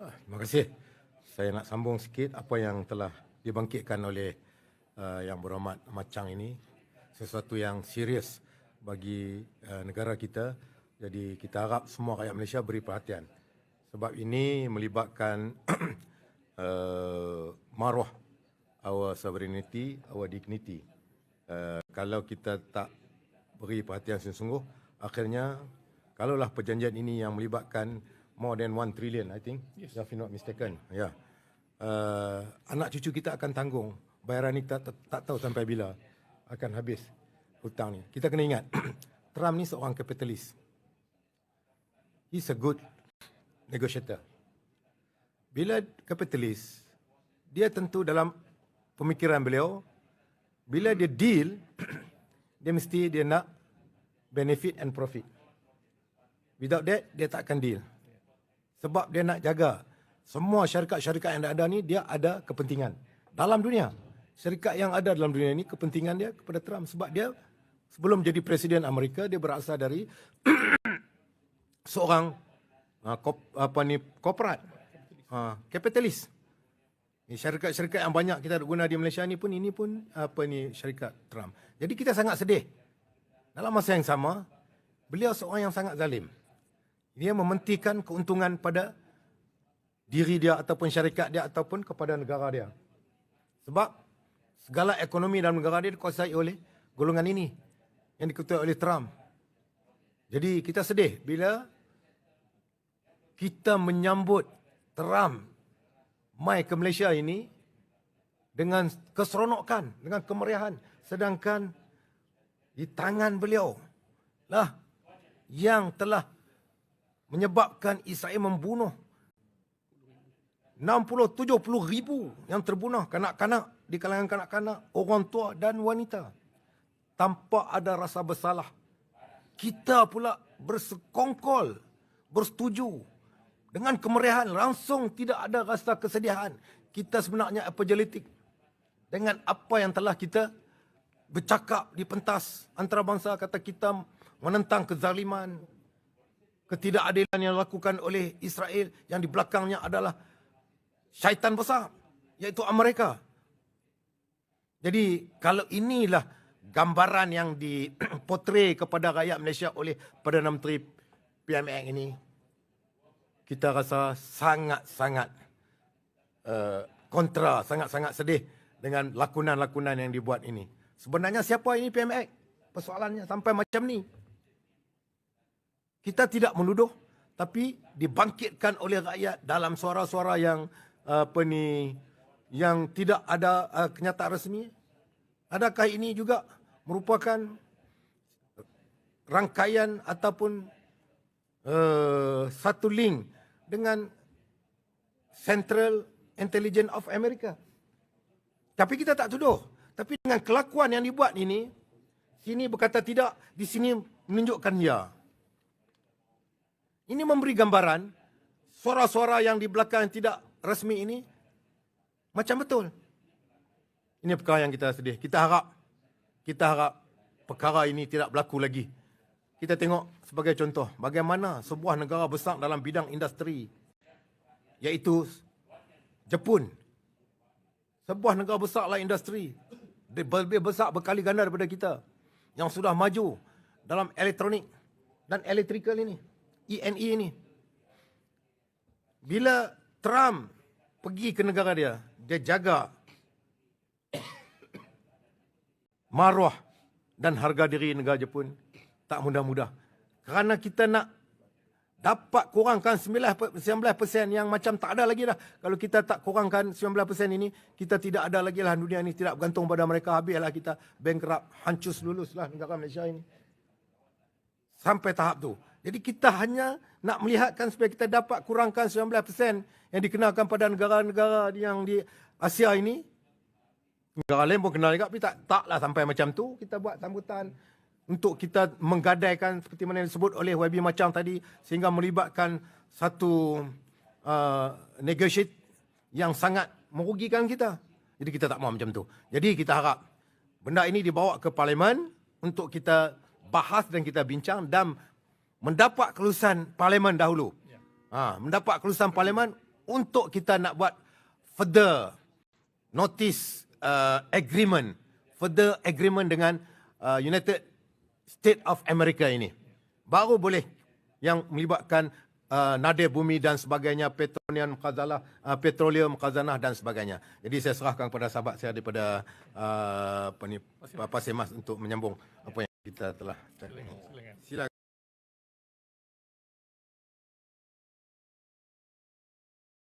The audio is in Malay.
Ah, Terima kasih. Saya nak sambung sikit apa yang telah dibangkitkan oleh uh, Yang Berhormat Macang ini. Sesuatu yang serius bagi uh, negara kita. Jadi kita harap semua rakyat Malaysia beri perhatian. Sebab ini melibatkan uh, maruah our sovereignty, our dignity. Uh, kalau kita tak beri perhatian sungguh-sungguh, akhirnya kalaulah perjanjian ini yang melibatkan more than 1 trillion, I think, yes. if I'm not mistaken. Ya. Yeah. Uh, anak cucu kita akan tanggung. Bayaran ini tak, tak, tak tahu sampai bila akan habis hutang ni. Kita kena ingat, Trump ni seorang kapitalis. He's a good negotiator. Bila kapitalis, dia tentu dalam pemikiran beliau, bila dia deal, dia mesti dia nak benefit and profit. Without that, dia tak akan deal. Sebab dia nak jaga semua syarikat-syarikat yang ada ni, dia ada kepentingan. Dalam dunia, syarikat yang ada dalam dunia ni, kepentingan dia kepada Trump. Sebab dia sebelum jadi Presiden Amerika, dia berasal dari seorang uh, kop, apa ni korporat, uh, kapitalis. Ni syarikat-syarikat yang banyak kita guna di Malaysia ni pun ini pun apa ni syarikat Trump. Jadi kita sangat sedih. Dalam masa yang sama, beliau seorang yang sangat zalim. Dia mementikan keuntungan pada diri dia ataupun syarikat dia ataupun kepada negara dia. Sebab segala ekonomi dalam negara dia dikuasai oleh golongan ini yang diketuai oleh Trump. Jadi kita sedih bila kita menyambut Trump mai ke Malaysia ini dengan keseronokan, dengan kemeriahan. Sedangkan di tangan beliau lah yang telah menyebabkan Israel membunuh 60-70 ribu yang terbunuh kanak-kanak di kalangan kanak-kanak, orang tua dan wanita. Tanpa ada rasa bersalah. Kita pula bersekongkol, bersetuju dengan kemeriahan langsung tidak ada rasa kesedihan. Kita sebenarnya apologetic dengan apa yang telah kita bercakap di pentas antarabangsa kata kita menentang kezaliman, ketidakadilan yang dilakukan oleh Israel yang di belakangnya adalah syaitan besar iaitu Amerika. Jadi kalau inilah gambaran yang dipotret kepada rakyat Malaysia oleh Perdana Menteri PMX ini kita rasa sangat-sangat uh, kontra, sangat-sangat sedih dengan lakonan-lakonan yang dibuat ini. Sebenarnya siapa ini PMX? Persoalannya sampai macam ni. Kita tidak menuduh tapi dibangkitkan oleh rakyat dalam suara-suara yang apa ni yang tidak ada uh, kenyataan resmi? Adakah ini juga merupakan rangkaian ataupun uh, satu link dengan Central Intelligence of America? Tapi kita tak tuduh. Tapi dengan kelakuan yang dibuat ini, sini berkata tidak, di sini menunjukkan ya. Ini memberi gambaran suara-suara yang di belakang tidak resmi ini macam betul. Ini perkara yang kita sedih. Kita harap kita harap perkara ini tidak berlaku lagi. Kita tengok sebagai contoh bagaimana sebuah negara besar dalam bidang industri iaitu Jepun. Sebuah negara besar dalam industri lebih besar berkali ganda daripada kita yang sudah maju dalam elektronik dan elektrikal ini, ENE e ini. Bila Trump pergi ke negara dia, dia jaga maruah dan harga diri negara Jepun tak mudah-mudah. Kerana kita nak dapat kurangkan 19% yang macam tak ada lagi dah. Kalau kita tak kurangkan 19% ini, kita tidak ada lagi lah dunia ini. Tidak bergantung pada mereka. Habislah kita bankrupt, hancur luluslah negara Malaysia ini. Sampai tahap tu. Jadi kita hanya nak melihatkan supaya kita dapat kurangkan 19% yang dikenakan pada negara-negara yang di Asia ini. Negara lain pun kenal juga tapi tak taklah sampai macam tu. Kita buat sambutan untuk kita menggadaikan seperti mana yang disebut oleh YB Macam tadi sehingga melibatkan satu uh, negotiate yang sangat merugikan kita. Jadi kita tak mahu macam tu. Jadi kita harap benda ini dibawa ke parlimen untuk kita bahas dan kita bincang dan mendapat kelulusan parlimen dahulu. Ya. Ha, mendapat kelulusan parlimen untuk kita nak buat further notice uh, agreement, further agreement dengan uh, United States of America ini. Baru boleh yang melibatkan uh, nadir bumi dan sebagainya, petroleum khazanah, uh, petroleum khazanah dan sebagainya. Jadi saya serahkan kepada sahabat saya daripada uh, apa ni, Pasir Mas untuk menyambung apa yang kita telah. Silakan.